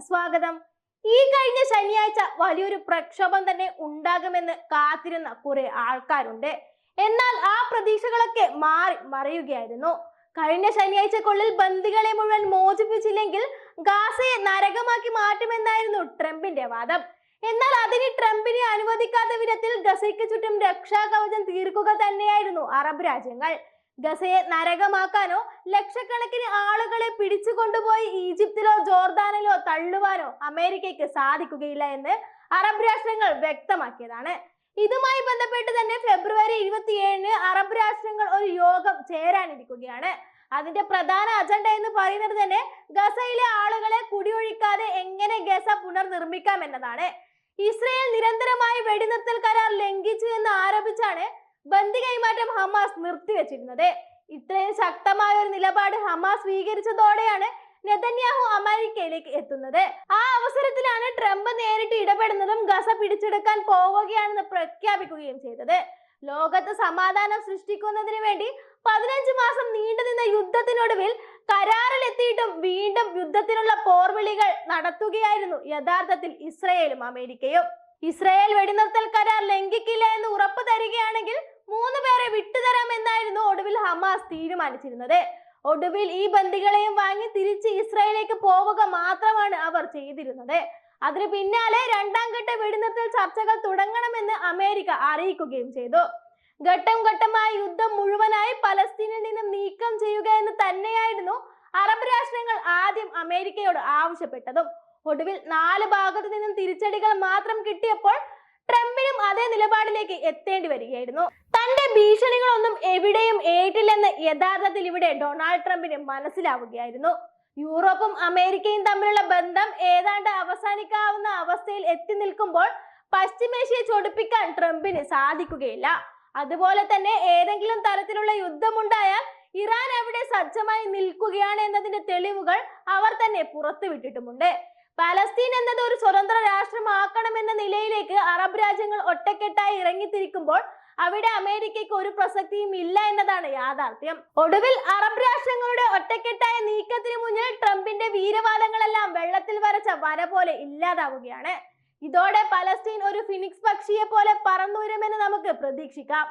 സ്വാഗതം. ഈ കഴിഞ്ഞ ശനിയാഴ്ച വലിയൊരു പ്രക്ഷോഭം തന്നെ ഉണ്ടാകുമെന്ന് കാത്തിരുന്ന കുറെ ആൾക്കാരുണ്ട്. എന്നാൽ ആ പ്രതീക്ഷകളൊക്കെ മാറി മറയുകയായിരുന്നു. കഴിഞ്ഞ ശനിയാഴ്ചക്കുള്ളിൽ ബന്ദികളെ മുഴുവൻ മോചിപ്പിച്ചില്ലെങ്കിൽ ഗാസയെ നരകമാക്കി മാറ്റുമെന്നായിരുന്നു ട്രംപിന്റെ വാദം. എന്നാൽ അതിന് ട്രംപിനെ അനുവദിക്കാത്ത വിധത്തിൽ ഗസയ്ക്ക് ചുറ്റും രക്ഷാകവചം തീർക്കുക തന്നെയായിരുന്നു അറബ് രാജ്യങ്ങൾ. ഗസയെ നരകമാക്കാനോ ലക്ഷക്കണക്കിന് ആളുകളെ പിടിച്ചു കൊണ്ടുപോയി ഈജിപ്തിലോ ജോർദാനിലോ തള്ളുവാനോ അമേരിക്കയ്ക്ക് സാധിക്കുകയില്ല എന്ന് അറബ് രാഷ്ട്രങ്ങൾ വ്യക്തമാക്കിയതാണ്. ഇതുമായി ബന്ധപ്പെട്ട് തന്നെ ഫെബ്രുവരി ഇരുപത്തിയേഴിന് അറബ് രാഷ്ട്രങ്ങൾ ഒരു യോഗം ചേരാനിരിക്കുകയാണ്. അതിന്റെ പ്രധാന അജണ്ട എന്ന് പറയുന്നത് തന്നെ ഗസയിലെ ആളുകളെ കുടിയൊഴിക്കാതെ എങ്ങനെ ഗസ പുനർനിർമ്മിക്കാം എന്നതാണ്. ഇസ്രയേൽ നിരന്തരമായി വെടിനിർത്തൽ കരാർ ലംഘിച്ചു എന്ന് ആരോപിച്ചാണ് ബന്ദി കൈമാറ്റം ഹമാസ് നിർത്തിവെച്ചിരുന്നത്. ഇത്രയും ശക്തമായ ഒരു നിലപാട് ഹമാസ് സ്വീകരിച്ചതോടെയാണ് നെതന്യാഹു അമേരിക്കയിലേക്ക് എത്തുന്നത്. ആ അവസരത്തിലാണ് ട്രംപ് നേരിട്ട് ഇടപെടുന്നതും ഗസ പിടിച്ചെടുക്കാൻ പോവുകയാണെന്ന് പ്രഖ്യാപിക്കുകയും ചെയ്തത്. ലോകത്ത് സമാധാനം സൃഷ്ടിക്കുന്നതിന് വേണ്ടി പതിനഞ്ച് മാസം നീണ്ടുനിന്ന യുദ്ധത്തിനൊടുവിൽ കരാറിലെത്തിയിട്ടും വീണ്ടും യുദ്ധത്തിനുള്ള പോർവിളികൾ നടത്തുകയായിരുന്നു യഥാർത്ഥത്തിൽ ഇസ്രയേലും അമേരിക്കയും. ഇസ്രയേൽ വെടിനിർത്തൽ കരാർ ലംഘിക്കില്ല എന്ന് ഉറപ്പു തരികയാണെങ്കിൽ മൂന്ന് പേരെ വിട്ടുതരാമെന്നായിരുന്നു ഒടുവിൽ ഹമാസ് തീരുമാനിച്ചിരുന്നത്. ഒടുവിൽ ഈ ബന്ദികളെയും വാങ്ങി തിരിച്ച് ഇസ്രായേലിലേക്ക് പോവുക മാത്രമാണ് അവർ ചെയ്തിരുന്നത്. അതിന് പിന്നാലെ രണ്ടാം ഘട്ട വെടിനിർത്തൽ ചർച്ചകൾ തുടങ്ങണമെന്ന് അമേരിക്ക അറിയിക്കുകയും ചെയ്തു. ഘട്ടം ഘട്ടമായ യുദ്ധം മുഴുവനായി പലസ്തീനിൽ നിന്നും നീക്കം ചെയ്യുക എന്ന് തന്നെയായിരുന്നു അറബ് രാഷ്ട്രങ്ങൾ ആദ്യം അമേരിക്കയോട് ആവശ്യപ്പെട്ടതും. ഒടുവിൽ നാല് ഭാഗത്തു നിന്നും തിരിച്ചടികൾ മാത്രം കിട്ടിയപ്പോൾ ട്രംപിനും അതേ നിലപാടിലേക്ക് എത്തേണ്ടി വരികയായിരുന്നു. തന്റെ ഭീഷണികളൊന്നും എവിടെയും ഏറ്റില്ലെന്ന് യഥാർത്ഥത്തിൽ ഇവിടെ ഡൊണാൾഡ് ട്രംപിന് മനസ്സിലാവുകയായിരുന്നു. യൂറോപ്പും അമേരിക്കയും തമ്മിലുള്ള ബന്ധം ഏതാണ്ട് അവസാനിക്കാവുന്ന അവസ്ഥയിൽ എത്തി നിൽക്കുമ്പോൾ പശ്ചിമേഷ്യയെ ചൊടിപ്പിക്കാൻ ട്രംപിന് സാധിക്കുകയില്ല. അതുപോലെ തന്നെ ഏതെങ്കിലും തരത്തിലുള്ള യുദ്ധമുണ്ടായാൽ ഇറാൻ എവിടെ സജ്ജമായി നിൽക്കുകയാണ് എന്നതിന്റെ തെളിവുകൾ അവർ തന്നെ പുറത്തുവിട്ടിട്ടുമുണ്ട്. പലസ്തീൻ എന്നത് ഒരു സ്വതന്ത്ര രാഷ്ട്രമാക്കണമെന്ന നിലയിലേക്ക് അറബ് രാജ്യങ്ങൾ ഒറ്റക്കെട്ടായി ഇറങ്ങിത്തിരിക്കുമ്പോൾ അവിടെ അമേരിക്കയ്ക്ക് ഒരു പ്രസക്തിയും ഇല്ല എന്നതാണ് യാഥാർത്ഥ്യം. ഒടുവിൽ അറബ് രാഷ്ട്രങ്ങളുടെ ഒറ്റക്കെട്ടായ നീക്കത്തിന് മുന്നിൽ ട്രംപിന്റെ വീരവാദങ്ങളെല്ലാം വെള്ളത്തിൽ വരച്ച വര പോലെ ഇല്ലാതാവുകയാണ്. ഇതോടെ പലസ്തീൻ ഒരു ഫിനിക്സ് പക്ഷിയെ പോലെ പറന്നുയരുമെന്ന് നമുക്ക് പ്രതീക്ഷിക്കാം.